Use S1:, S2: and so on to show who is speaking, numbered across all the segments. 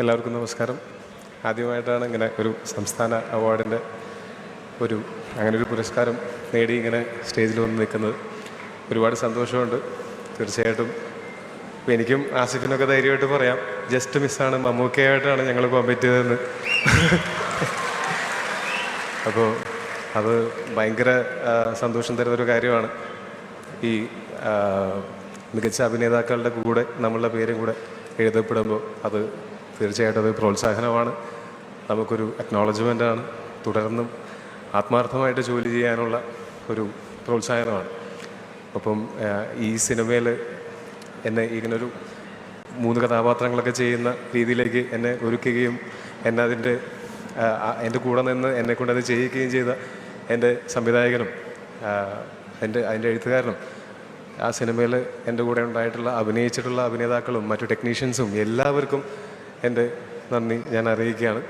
S1: എല്ലാവർക്കും നമസ്കാരം. ആദ്യമായിട്ടാണ് ഇങ്ങനെ ഒരു സംസ്ഥാന അവാർഡിന്റെ ഒരു അങ്ങനെ ഒരു പുരസ്കാരം നേടി ഇങ്ങനെ സ്റ്റേജിൽ വന്ന് നിൽക്കുന്നത്. ഒരുപാട് സന്തോഷമുണ്ട്. തീർച്ചയായിട്ടും എനിക്കും ആസിഫിനൊക്കെ ധൈര്യമായിട്ട് പറയാം. ജസ്റ്റ് മിസ്സാണ്. മമ്മൂക്കയായിട്ടാണ് ഞങ്ങൾ കോമ്പറ്റ് ചെയ്തതെന്ന്. അപ്പോൾ അത് ഭയങ്കര സന്തോഷം തരുന്നൊരു കാര്യമാണ്. ഈ മികച്ച അഭിനേതാക്കളുടെ കൂടെ നമ്മളുടെ പേരും കൂടെ എഴുതപ്പെടുമ്പോൾ അത് തീർച്ചയായിട്ടും അത് പ്രോത്സാഹനമാണ്. നമുക്കൊരു ആണ്. തുടർന്നും ആത്മാർത്ഥമായിട്ട് ജോലി ചെയ്യാനുള്ള ഒരു പ്രോത്സാഹനമാണ്. അപ്പം ഈ സിനിമയിൽ എന്നെ ഇങ്ങനൊരു മൂന്ന് കഥാപാത്രങ്ങളൊക്കെ ചെയ്യുന്ന രീതിയിലേക്ക് എന്നെ ഒരുക്കുകയും എന്നെ അതിന്റെ എന്റെ കൂടെ നിന്ന് എന്നെ കൊണ്ട് അത് ചെയ്യിക്കുകയും ചെയ്ത എന്റെ സംവിധായകനും എന്റെ അതിന്റെ എഴുത്തുകാരനും ആ സിനിമയിൽ എന്റെ കൂടെ ഉണ്ടായിട്ടുള്ള അഭിനയിച്ചിട്ടുള്ള അഭിനേതാക്കളും മറ്റു ടെക്നീഷ്യൻസും എല്ലാവർക്കും എന്റെ നന്ദി. ഞാൻ അറിയിക്കുകയാണ്.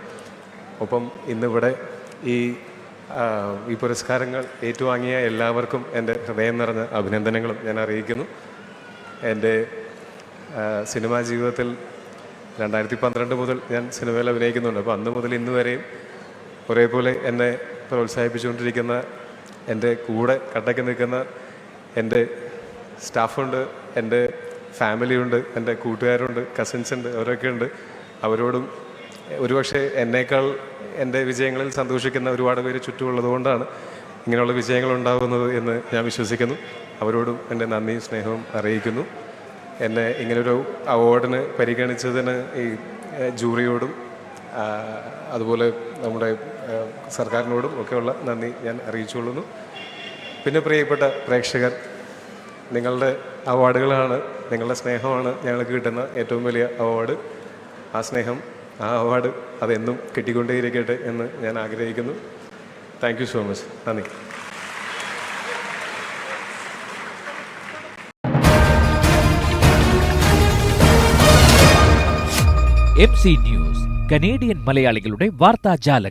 S1: ഒപ്പം ഇന്നിവിടെ ഈ ഈ പുരസ്കാരങ്ങൾ ഏറ്റുവാങ്ങിയ എല്ലാവർക്കും എന്റെ ഹൃദയം നിറഞ്ഞ അഭിനന്ദനങ്ങളും ഞാൻ അറിയിക്കുന്നു. എന്റെ സിനിമാ ജീവിതത്തിൽ രണ്ടായിരത്തി പന്ത്രണ്ട് മുതൽ ഞാൻ സിനിമയിൽ അഭിനയിക്കുന്നുണ്ട്. അപ്പോൾ അന്ന് മുതൽ ഇന്ന് വരെയും ഒരേപോലെ എന്നെ പ്രോത്സാഹിപ്പിച്ചുകൊണ്ടിരിക്കുന്ന എന്റെ കൂടെ കട്ടയ്ക്ക് നിൽക്കുന്ന എന്റെ സ്റ്റാഫുണ്ട് എന്റെ ഫാമിലിയുണ്ട് എന്റെ കൂട്ടുകാരുണ്ട് കസിൻസ് ഉണ്ട് അവരൊക്കെ ഉണ്ട്. അവരോടും ഒരുപക്ഷെ എന്നേക്കാൾ എന്റെ വിജയങ്ങളിൽ സന്തോഷിക്കുന്ന ഒരുപാട് പേര് ചുറ്റുമുള്ളത് കൊണ്ടാണ് ഇങ്ങനെയുള്ള വിജയങ്ങൾ ഉണ്ടാകുന്നത് എന്ന് ഞാൻ വിശ്വസിക്കുന്നു. അവരോടും എന്റെ നന്ദിയും സ്നേഹവും അറിയിക്കുന്നു. എന്നെ ഇങ്ങനൊരു അവാർഡിന് പരിഗണിച്ചതിന് ഈ ജൂറിയോടും അതുപോലെ നമ്മുടെ സർക്കാരിനോടും ഒക്കെയുള്ള നന്ദി ഞാൻ അറിയിച്ചുകൊള്ളുന്നു. പിന്നെ പ്രിയപ്പെട്ട പ്രേക്ഷകർ നിങ്ങളുടെ അവാർഡുകളാണ് നിങ്ങളുടെ സ്നേഹമാണ് ഞങ്ങൾക്ക് കിട്ടുന്ന ഏറ്റവും വലിയ അവാർഡ്. ആ സ്നേഹം ആ അവാർഡ് അതെന്നും കിട്ടിക്കൊണ്ടേയിരിക്കട്ടെ എന്ന് ഞാൻ ആഗ്രഹിക്കുന്നു. താങ്ക് സോ മച്ച് നന്ദി.
S2: എം സി ന്യൂസ് കനേഡിയൻ മലയാളികളുടെ വാർത്താജാലകം.